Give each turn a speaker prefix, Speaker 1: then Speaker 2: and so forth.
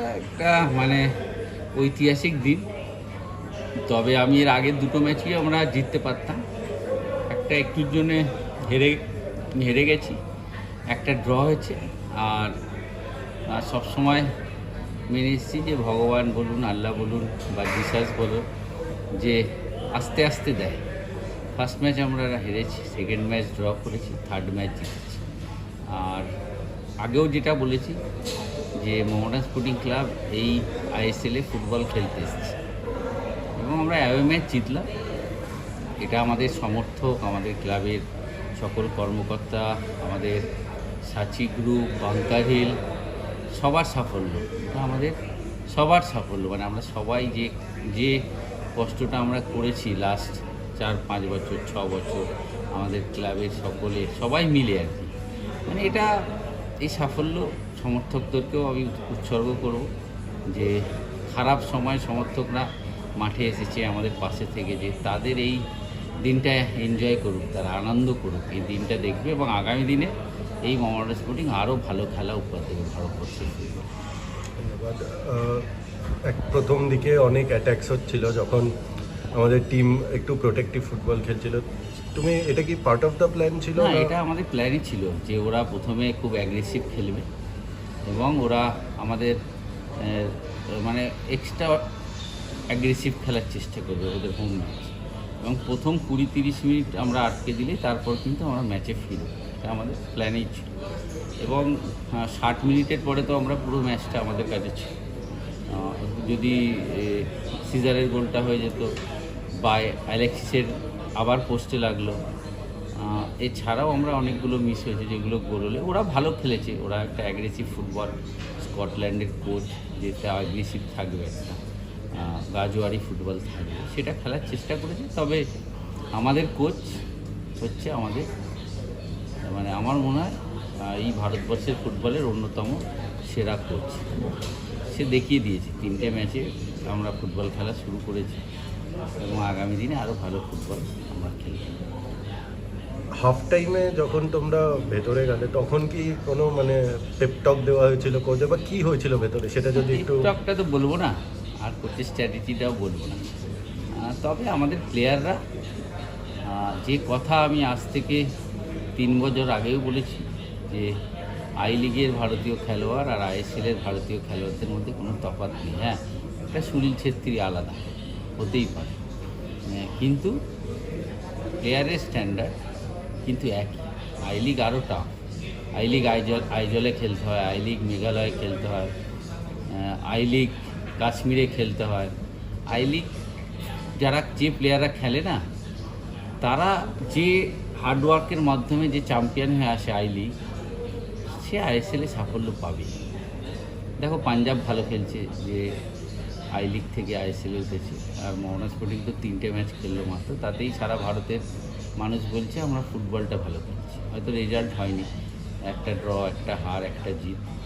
Speaker 1: একটা মানে ঐতিহাসিক দিন। তবে আমি এর আগের দুটো ম্যাচই আমরা জিততে পারতাম। একটা একটুর জন্যে হেরে হেরে গেছি। একটা ড্র হয়েছে। আর আর সবসময় মেনে এসেছি যে ভগবান বলুন, আল্লাহ বলুন বা জিসাস বলুন যে আস্তে আস্তে দেয়। ফার্স্ট ম্যাচ আমরা হেরেছি, সেকেন্ড ম্যাচ ড্র করেছি, থার্ড ম্যাচ জিতেছি। আর আগেও যেটা বলেছি যে মোহামেডান স্পোর্টিং ক্লাব এই আইএসএলে ফুটবল খেলতে এসেছে। এবং আমরা অ্যাওয়ে ম্যাচ জিতলাম। এটা আমাদের সমর্থক, আমাদের ক্লাবের সকল কর্মকর্তা, আমাদের সাচি গ্রুপ বাংকার হিল সবার সাফল্য। এটা আমাদের সবার সাফল্য। মানে আমরা সবাই যে যে কষ্টটা আমরা করেছি লাস্ট চার, পাঁচ বছর, ছ বছর আমাদের ক্লাবের সকলে সবাই মিলে আর কি। মানে এটা এই সাফল্য সমর্থকদেরকেও আমি উৎসর্গ করব যে খারাপ সময় সমর্থকরা মাঠে এসেছে আমাদের পাশে থেকে যে তাদের এই দিনটা এনজয় করুক তারা আনন্দ করুক এই দিনটা দেখবে এবং আগামী দিনে এই মমতা স্পোর্টিং আরও ভালো খেলা উপহার দেবে ভারতবর্ষের
Speaker 2: ধন্যবাদ। এক প্রথম দিকে অনেক অ্যাট্যাকস হচ্ছিল যখন আমাদের টিম একটু প্রোটেক্টিভ ফুটবল খেলছিল। তুমি এটা কি পার্ট অফ দ্য প্ল্যান ছিল
Speaker 1: না? এটা আমাদের প্ল্যানই ছিল যে ওরা প্রথমে খুব অ্যাগ্রেসিভ খেলবে। এবং ওরা আমাদের মানে এক্সট্রা অ্যাগ্রেসিভ খেলার চেষ্টা করবে ওদের হোম ম্যাচ এবং প্রথম কুড়ি তিরিশ মিনিট আমরা আটকে দিলে তারপর কিন্তু আমরা ম্যাচে ফিরব। এটা আমাদের প্ল্যানেই ছিল। এবং ষাট মিনিটের পরে তো আমরা পুরো ম্যাচটা আমাদের কাছে ছিল। যদি সিজারের গোলটা হয়ে যেত, বা অ্যালেক্সিসের আবার পোস্টে লাগল এছাড়াও আমরা অনেকগুলো মিস হয়েছে, যেগুলো গোল হলে ওরা ভালো খেলেছে। ওরা একটা অ্যাগ্রেসিভ ফুটবল স্কটল্যান্ডের কোচ যেটা অ্যাগ্রেসিভ থাকবে একটা গাজোয়ারি ফুটবল থাকবে, সেটা খেলার চেষ্টা করেছে। তবে আমাদের কোচ হচ্ছে আমাদের মানে আমার মনে হয় এই ভারতবর্ষের ফুটবলের অন্যতম সেরা কোচ সে দেখিয়ে দিয়েছে, তিনটে ম্যাচে আমরা ফুটবল খেলা শুরু করেছি এবং আগামী দিনে আরও ভালো ফুটবল আমরা খেলব।
Speaker 2: হাফ টাইমে যখন তোমরা ভেতরে গেলে তখন কি কোনো মানে পেপটক দেওয়া হয়েছিল কোচে বা কি হয়েছিল ভেতরে? সেটা যদি একটু
Speaker 1: টিকটকটা তো বলব না আর কোচের স্ট্র্যাটেজিটাও বলব না। তবে আমাদের প্লেয়াররা যে কথা আমি আজ থেকে তিন বছর আগেও বলেছি যে আই লিগের ভারতীয় খেলোয়াড় আর আইএসএলের ভারতীয় খেলোয়াড়দের মধ্যে কোনো তফাৎ নেই হ্যাঁ? একটা সুনীল ছেত্রী আলাদা হতেই পারে। কিন্তু প্লেয়ারের স্ট্যান্ডার্ড কিন্তু একই। আই লিগ আরও টাফ আই লিগ আইজল, আইজলে খেলতে হয়, আই লিগ মেঘালয়ে খেলতে হয় আই লিগ কাশ্মীরে খেলতে হয়। আই লিগ যারা যে প্লেয়াররা খেলে না, তারা যে হার্ডওয়ার্কের মাধ্যমে যে চ্যাম্পিয়ন হয়ে আসে আই লিগ, সে আইএসএলে সাফল্য পাবে। দেখো, পাঞ্জাব ভালো খেলছে যে আই লিগ থেকে আইএসএলে উঠেছে। আর মোহনা স্পোর্টিং তো তিনটে ম্যাচ খেললো মাত্র, তাতেই সারা ভারতের মানুষ বলছে, আমরা ফুটবলটা ভালো খেলছি। হয়তো রেজাল্ট হয়নি। একটা ড্র একটা হার, একটা জিত।